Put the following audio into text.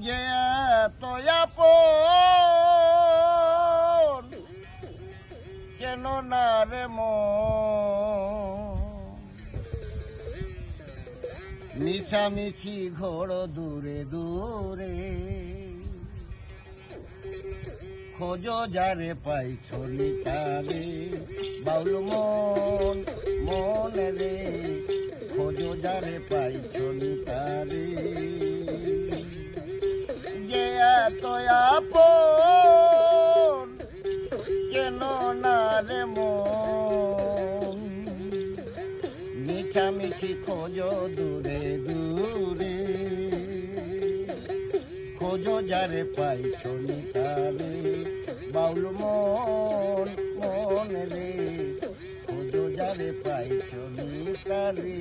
যে চেন না রে মিছামিছি ঘোর দূরে দূরে খোঁজো যারে পাইছ নিতারে বাউল মন মন রে খোঁজো যারে পাইছ নিতারে এত আপন কেন না রে মন? মিছামিছি খোঁজো দূরে দূরে। খোঁজো যারে পাইছ নিতারে বাউল মন মন রে। খোঁজো যারে পাইছ নিতারে